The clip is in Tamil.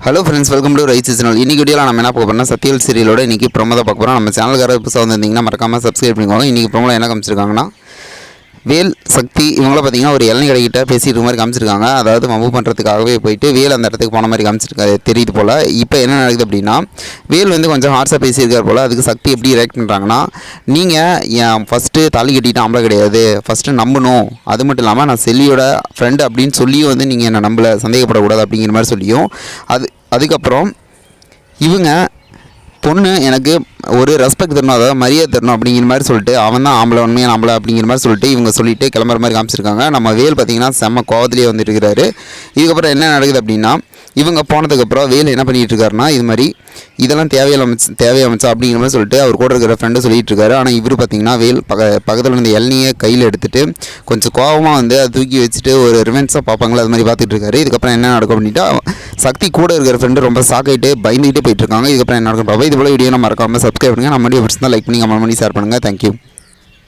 Hello friends welcome to rise channel இன்றைக்கி வீடியோவில் நம்ம என்ன பார்க்க போகிறோம்னா சத்தியல் சீரியலோட இன்றைக்கி ப்ரோமோ தான் பார்க்க போகிறோம் நம்ம சேனலுக்கார புதுசாக வந்திருந்தீங்கன்னா மறக்காமல் சப்ஸ்கிரைப் பண்ணிக்கோங்க. இன்றைக்கி ப்ரோமோவில் என்ன காமிச்சிருக்காங்கன்னா வேல் சக்தி இவங்களாம் பார்த்தீங்கன்னா ஒரு இளநீ கடைக்கிட்ட பேசிட்டு மாதிரி காமிச்சிருக்காங்க. அதாவது மம்பு பண்ணுறதுக்காகவே போயிட்டு வேல் அந்த இடத்துக்கு போன மாதிரி காமிச்சிருக்காரு தெரியுது போல். இப்போ என்ன நடக்குது அப்படின்னா வேல் வந்து கொஞ்சம் ஹார்ஸாக பேசியிருக்கார் போல். அதுக்கு சக்தி எப்படி ரியாக்ட் பண்ணுறாங்கன்னா நீங்கள் என் ஃபஸ்ட்டு தாலி கட்டிட்டு ஆம்பளை கிடையாது. ஃபஸ்ட்டு நம்பணும். அது மட்டும் இல்லாமல் நான் செல்லியோட ஃப்ரெண்டு அப்படின்னு சொல்லியும் வந்து நீங்கள் என்னை நம்பலை. சந்தேகப்படக்கூடாது அப்படிங்கிற மாதிரி சொல்லியும். அது அதுக்கப்புறம் இவங்க பொண்ணு எனக்கு ஒரு ரெஸ்பெக்ட் தரணும் அதாவது மரியாதை தரணும் அப்படிங்கிற மாதிரி சொல்லிட்டு அவன் தான் ஆம்பளை உண்மையான ஆம்பளை அப்படிங்கிற மாதிரி சொல்லிட்டு இவங்க சொல்லிட்டு கிளம்புற மாதிரி காமிச்சிருக்காங்க. நம்ம வேல் பார்த்தீங்கன்னா செம்ம கோவத்திலேயே வந்துட்டு இருக்கிறாரு இதுக்கப்புறம் என்ன நடக்குது அப்படின்னா இவங்க போனதுக்கப்புறம் வேல் என்ன பண்ணிகிட்டு இருக்காருன்னா இது மாதிரி இதெல்லாம் தேவையில்ல அமைச்சு தேவையை அமைச்சா அப்படிங்கிற மாதிரி சொல்லிட்டு அவர் கூட இருக்கிற ஃப்ரெண்டு சொல்லிட்டு இருக்காரு. ஆனால் இவர் பார்த்தீங்கன்னா வேல் பக்க பக்கத்தில் இருந்த இளநியை கையில் எடுத்துட்டு கொஞ்சம் கோவமாக வந்து அதை தூக்கி வச்சுட்டு ஒரு ரிவென்ஸாக பார்ப்பாங்களே அது மாதிரி பார்த்துட்டு இருக்காரு. இதுக்கப்புறம் என்ன நடக்கும் அப்படின்ட்டு சக்தி கூட இருக்கிற ஃப்ரெண்டு ரொம்ப சாக்காயிட்டு பயந்துகிட்டே போயிட்டு இருக்காங்க. இதுக்கப்புறம் என்ன நடக்கும் பாப்பா இது போல வீடியோ நம்ம மறக்காமல் சப்ஸ்கிரைப் பண்ணுங்கள் நம்ம வீடியோ பிடிச்சிருந்தா லைக் பண்ணி கமெண்ட் பண்ணி ஷேர் பண்ணுங்கள் தேங்க்யூ